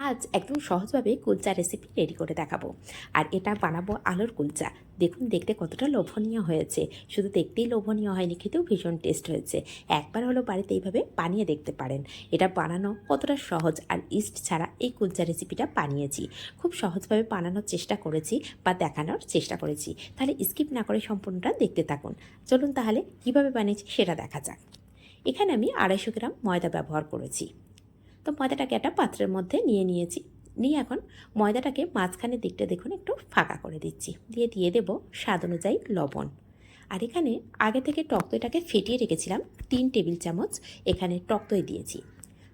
আজ একদম সহজভাবে কুলচা রেসিপি রেডি করে দেখাবো। আর এটা বানাবো আলুর কুলচা। দেখুন, দেখতে কতটা লোভনীয় হয়েছে। শুধু দেখতেই লোভনীয় হয়নি, খেতেও ভীষণ টেস্ট হয়েছে। একবার হলো বাড়িতে এইভাবে বানিয়ে দেখতে পারেন। এটা বানানো কতটা সহজ আর ইস্ট ছাড়া এই কুলচা রেসিপিটা বানিয়েছি। খুব সহজভাবে বানানোর চেষ্টা করেছি বা দেখানোর চেষ্টা করেছি। তাহলে স্কিপ না করে সম্পূর্ণটা দেখতে থাকুন। চলুন তাহলে কীভাবে বানিয়েছি সেটা দেখা যাক। এখানে আমি আড়াইশো গ্রাম ময়দা ব্যবহার করেছি। তো ময়দাটাকে একটা পাত্রের মধ্যে নিয়ে নিয়েছি। নিয়ে এখন ময়দাটাকে মাঝখানের দিকটা দেখুন একটু ফাঁকা করে দিচ্ছি। দিয়ে দিয়ে দেবো স্বাদ অনুযায়ী লবণ। আর এখানে আগে থেকে টক দইটাকে ফেটিয়ে রেখেছিলাম তিন টেবিল চামচ, এখানে টক দই দিয়েছি।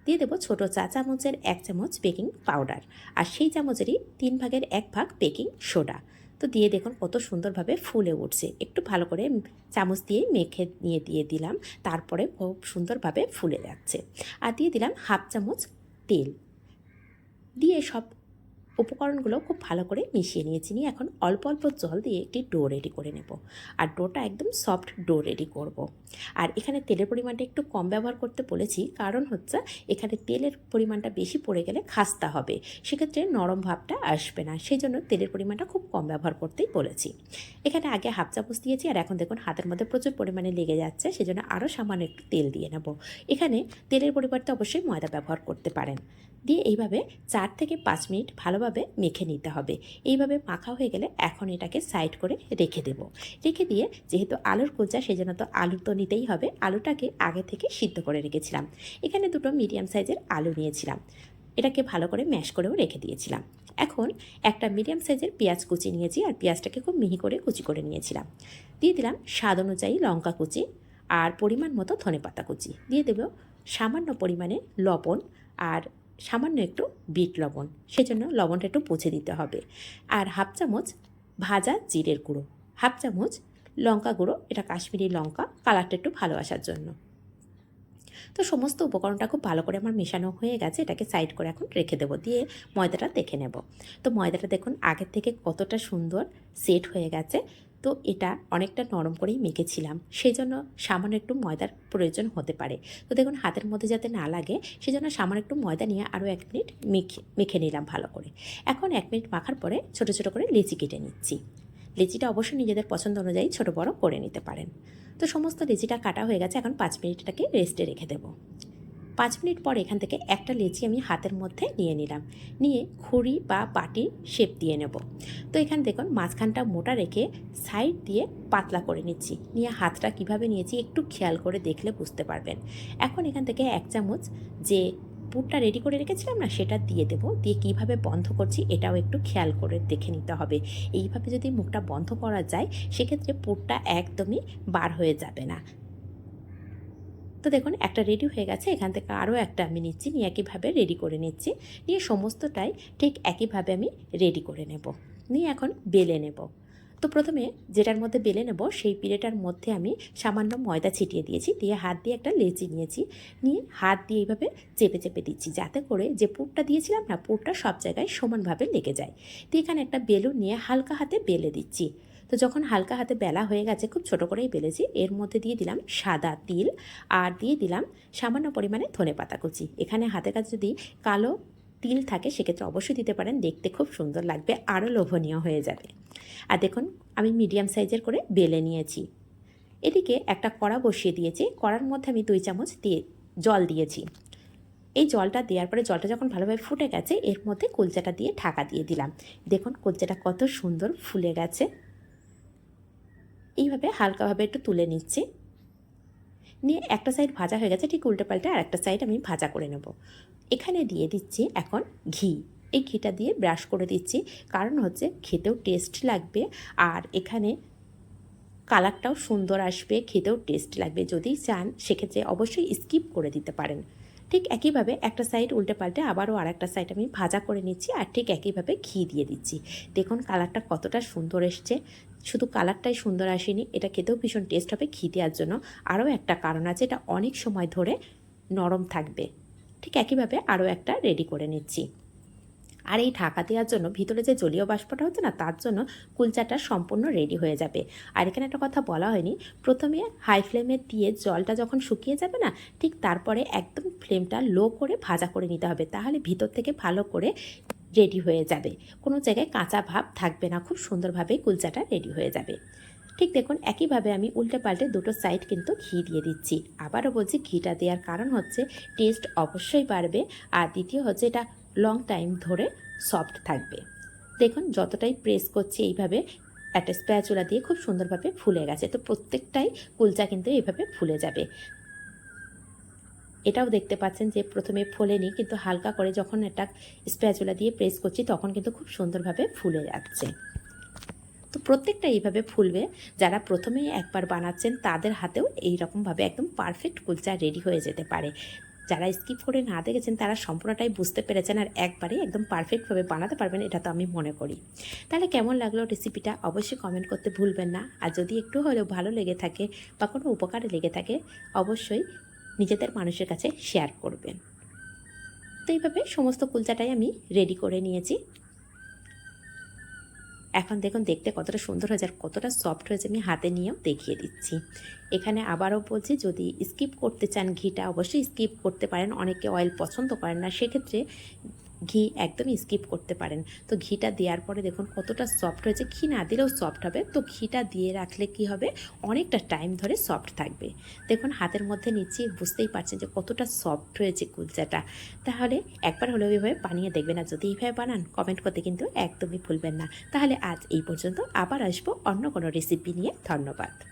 দিয়ে দেবো ছোটো চা চামচের এক চামচ বেকিং পাউডার। আর সেই চামচেরই তিন ভাগের এক ভাগ বেকিং সোডা। তো দিয়ে দেখুন কত সুন্দরভাবে ফুলে উঠছে। একটু ভালো করে চামচ দিয়ে মেখে নিয়ে দিয়ে দিলাম, তারপরে খুব সুন্দরভাবে ফুলে যাচ্ছে। আর দিয়ে দিলাম হাফ চামচ তেল। দিয়ে সব উপকরণগুলো খুব ভালো করে মিশিয়ে নিয়েছি নিয়ে এখন অল্প অল্প জল দিয়ে একটি ডো রেডি করে নেব। আর ডোটা একদম সফট ডো রেডি করব। আর এখানে তেলের পরিমাণটা একটু কম ব্যবহার করতে বলেছি। কারণ হচ্ছে এখানে তেলের পরিমাণটা বেশি পড়ে গেলে খাস্তা হবে। সেক্ষেত্রে নরম ভাবটা আসবে না। সেই জন্য তেলের পরিমাণটা খুব কম ব্যবহার করতেই বলেছি। এখানে আগে হাফ চামচ দিয়েছি। আর এখন দেখুন হাতের মধ্যে প্রচুর পরিমাণে লেগে যাচ্ছে। সেজন্য আরও সামান্য একটু তেল দিয়ে নেব। এখানে তেলের পরিবর্তে অবশ্যই ময়দা ব্যবহার করতে পারেন। দিয়ে এইভাবে চার থেকে পাঁচ মিনিট ভালোভাবে মেখে নিতে হবে। এইভাবে মাখা হয়ে গেলে এখন এটাকে সাইড করে রেখে দেব। রেখে দিয়ে যেহেতু আলুর কুলচা সেই জন্য তো আলু তো নিতেই হবে। আলুটাকে আগে থেকে সিদ্ধ করে রেখেছিলাম। এখানে দুটো মিডিয়াম সাইজের আলু নিয়েছিলাম। এটাকে ভালো করে ম্যাশ করেও রেখে দিয়েছিলাম। এখন একটা মিডিয়াম সাইজের পেঁয়াজ কুচি নিয়েছি আর পেঁয়াজটাকে খুব মিহি করে কুচি করে নিয়েছিলাম। দিয়ে দিলাম স্বাদ অনুযায়ী লঙ্কা কুচি আর পরিমাণ মতো ধনে পাতা কুচি। দিয়ে দেব সামান্য পরিমাণে লবণ আর সামান্য একটু বিট লবণ, সেজন্য লবণটা একটু পচে দিতে হবে। আর হাফ চামচ ভাজা জিরের গুঁড়ো, হাফ চামচ লঙ্কা গুঁড়ো, এটা কাশ্মীরি লঙ্কা, কালারটা একটু ভালো আসার জন্য। তো সমস্ত উপকরণটা খুব ভালো করে আমার মেশানো হয়ে গেছে, এটাকে সাইড করে এখন রেখে দেবো, দিয়ে ময়দাটা দেখে নেব। তো ময়দাটা দেখুন আগের থেকে কতটা সুন্দর সেট হয়ে গেছে। তো এটা অনেকটা নরম করেই মেখেছিলাম। সেই জন্য সামান্য একটু ময়দার প্রয়োজন হতে পারে। তো দেখুন, হাতের মধ্যে যাতে না লাগে, সেজন্য সামান্য একটু ময়দা নিয়ে আরও এক মিনিট মেখে মেখে নিলাম ভালো করে। এখন এক মিনিট মাখার পরে ছোটো ছোটো করে লেচি কেটে নিচ্ছি। লেচিটা অবশ্যই নিজেদের পছন্দ অনুযায়ী ছোটো, বড় করে নিতে পারেন। তো সমস্ত লেচিটা কাটা হয়ে গেছে, এখন পাঁচ মিনিটটাকে রেস্টে রেখে দেবো। পাঁচ মিনিট পর এখান থেকে একটা লেচি আমি হাতের মধ্যে নিয়ে নিলাম। নিয়ে খুঁড়ি বা বাটির শেপ দিয়ে নেব। তো এখান দেখুন, মাঝখানটা মোটা রেখে সাইড দিয়ে পাতলা করে নিচ্ছি। নিয়ে হাতটা কীভাবে নিয়েছি একটু খেয়াল করে দেখলে বুঝতে পারবেন। এখন এখান থেকে এক চামচ যে পুরটা রেডি করে রেখেছিলাম না, সেটা দিয়ে দেবো। দিয়ে কীভাবে বন্ধ করছি এটাও একটু খেয়াল করে দেখে নিতে হবে। এইভাবে যদি মুখটা বন্ধ করা যায়, সেক্ষেত্রে পুরটা একদমই বার হয়ে যাবে না। তো দেখুন, একটা রেডি হয়ে গেছে। এখান থেকে আরও একটা আমি নিচ্ছি, নিয়ে একইভাবে রেডি করে নিচ্ছি। নিয়ে সমস্তটাই ঠিক একইভাবে আমি রেডি করে নেব। নিয়ে এখন বেলে নেব। তো প্রথমে যেটার মধ্যে বেলে নেব, সেই পিড়েটার মধ্যে আমি সামান্য ময়দা ছিটিয়ে দিয়েছি। দিয়ে হাত দিয়ে একটা লেচি নিয়েছি। নিয়ে হাত দিয়ে এইভাবে চেপে চেপে দিচ্ছি, যাতে করে যে পুরটা দিয়েছিলাম না, পুরটা সব জায়গায় সমানভাবে লেগে যায়। তো এখানে একটা বেলুন নিয়ে হালকা হাতে বেলে দিচ্ছি। তো যখন হালকা হাতে বেলা হয়ে গেছে, খুব ছোট করেই বেলেছি। এর মধ্যে দিয়ে দিলাম সাদা তিল আর দিয়ে দিলাম সামান্য পরিমাণে ধনে পাতা কুচি। এখানে হাতের কাছে যদি কালো তিল থাকে, সেক্ষেত্রে অবশ্যই দিতে পারেন। দেখতে খুব সুন্দর লাগবে, আরও লোভনীয় হয়ে যাবে। আর দেখুন, আমি মিডিয়াম সাইজের করে বেলে নিয়েছি। এদিকে একটা কড়া বসিয়ে দিয়েছি। কড়ার মধ্যে আমি দুই চামচ দিয়ে জল দিয়েছি। এই জলটা দেওয়ার পরে জলটা যখন ভালোভাবে ফুটে গেছে, এর মধ্যে কুলচাটা দিয়ে ঢাকা দিয়ে দিলাম। দেখুন, কুলচাটা কত সুন্দর ফুলে গেছে। এইভাবে হালকাভাবে একটু তুলে নিচ্ছি। নিয়ে একটা সাইড ভাজা হয়ে গেছে, ঠিক উল্টে পাল্টে আর একটা সাইড আমি ভাজা করে নেব। এখানে দিয়ে দিচ্ছি এখন ঘি। এই ঘিটা দিয়ে ব্রাশ করে দিচ্ছি, কারণ হচ্ছে খেতেও টেস্ট লাগবে আর এখানে কালারটাও সুন্দর আসবে, খেতেও টেস্ট লাগবে। যদি চান, সেক্ষেত্রে অবশ্যই স্কিপ করে দিতে পারেন। ঠিক একইভাবে একটা সাইড উল্টে পাল্টে আবারও আর একটা সাইড আমি ভাজা করে নিচ্ছি আর ঠিক একইভাবে ঘি দিয়ে দিচ্ছি। দেখুন কালারটা কতটা সুন্দর এসছে। শুধু কালারটাই সুন্দর আসেনি, এটা খেতেও ভীষণ টেস্ট হবে ঘি দেওয়ার জন্য। আরও একটা কারণ আছে, এটা অনেক সময় ধরে নরম থাকবে। ঠিক একইভাবে আরও একটা রেডি করে নিচ্ছি। আর এই ঢাকা দেওয়ার জন্য ভিতরে যে জলীয় বাষ্পটা হচ্ছে না, তার জন্য কুলচাটা সম্পূর্ণ রেডি হয়ে যাবে। আর এখানে একটা কথা বলা হয়নি, প্রথমে হাই ফ্লেমে দিয়ে জলটা যখন শুকিয়ে যাবে না, ঠিক তারপরে একদম ফ্লেমটা লো করে ভাজা করে নিতে হবে। তাহলে ভিতর থেকে ভালো করে রেডি হয়ে যাবে। কোনো জায়গায় কাঁচা ভাব থাকবে না, খুব সুন্দরভাবে কুলচাটা রেডি হয়ে যাবে। ঠিক দেখুন, একইভাবে আমি উল্টে পাল্টে দুটো সাইড কিন্তু ঘি দিয়ে দিচ্ছি। আবারও বলছি, ঘিটা দেওয়ার কারণ হচ্ছে টেস্ট অবশ্যই বাড়বে আর দ্বিতীয় হচ্ছে এটা লং টাইম ধরে সফট থাকবে। দেখুন, যতটাই প্রেস করছি এইভাবে একটা স্প্যাচুলা দিয়ে খুব সুন্দরভাবে ফুলে গেছে। তো প্রত্যেকটাই কুলচা কিন্তু এইভাবে ফুলে যাবে। এটাও দেখতে পাচ্ছেন যে প্রথমে ফোলেনি, কিন্তু হালকা করে যখন একটা স্প্যাচুলা দিয়ে প্রেস করছি, তখন কিন্তু খুব সুন্দরভাবে ফুলে যাচ্ছে। তো প্রত্যেকটা এইভাবে ফুলবে। যারা প্রথমেই একবার বানাচ্ছেন, তাদের হাতেও এই রকমভাবে একদম পারফেক্ট কুলচা রেডি হয়ে যেতে পারে। যারা স্কিপ করে না দেখেছেন, তারা সম্পূর্ণটাই বুঝতে পেরেছেন আর একবারে একদম পারফেক্টভাবে বানাতে পারবেন, এটা তো আমি মনে করি। তাহলে কেমন লাগল রেসিপিটা অবশ্যই কমেন্ট করতে ভুলবেন না। আর যদি একটু হলেও ভালো লেগে থাকে বা কোনো উপকারে লেগে থাকে, অবশ্যই নিজেদের মানুষের কাছে শেয়ার করবেন। তো এইভাবে সমস্ত কুলচাটাই আমি রেডি করে নিয়েছি। এখন দেখুন, দেখতে কতটা সুন্দর হয়েছে আর কতটা সফট হয়েছে আমি হাতে নিয়েও দেখিয়ে দিচ্ছি। এখানে আবারও বলছি, যদি স্কিপ করতে চান ঘিটা, অবশ্যই স্কিপ করতে পারেন। অনেকে অয়েল পছন্দ করেন না। সেক্ষেত্রে ঘি একদমই স্কিপ করতে পারেন। তো ঘিটা দেওয়ার পরে দেখুন কতটা সফট হয়েছে। ঘি না দিলেও সফট হবে। তো ঘিটা দিয়ে রাখলে কি হবে? অনেকটা টাইম ধরে সফট থাকবে। দেখুন হাতের মধ্যে নিচ্ছি, বুঝতেই পারছেন যে কতটা সফট হয়েছে কুলচাটা। তাহলে একবার হলেও এইভাবে বানিয়ে দেখবেন আর যদি এইভাবে বানান কমেন্ট করতে কিন্তু একদমই ভুলবেন না। তাহলে আজ এই পর্যন্ত আবার আসব অন্য কোনো রেসিপি নিয়ে। ধন্যবাদ।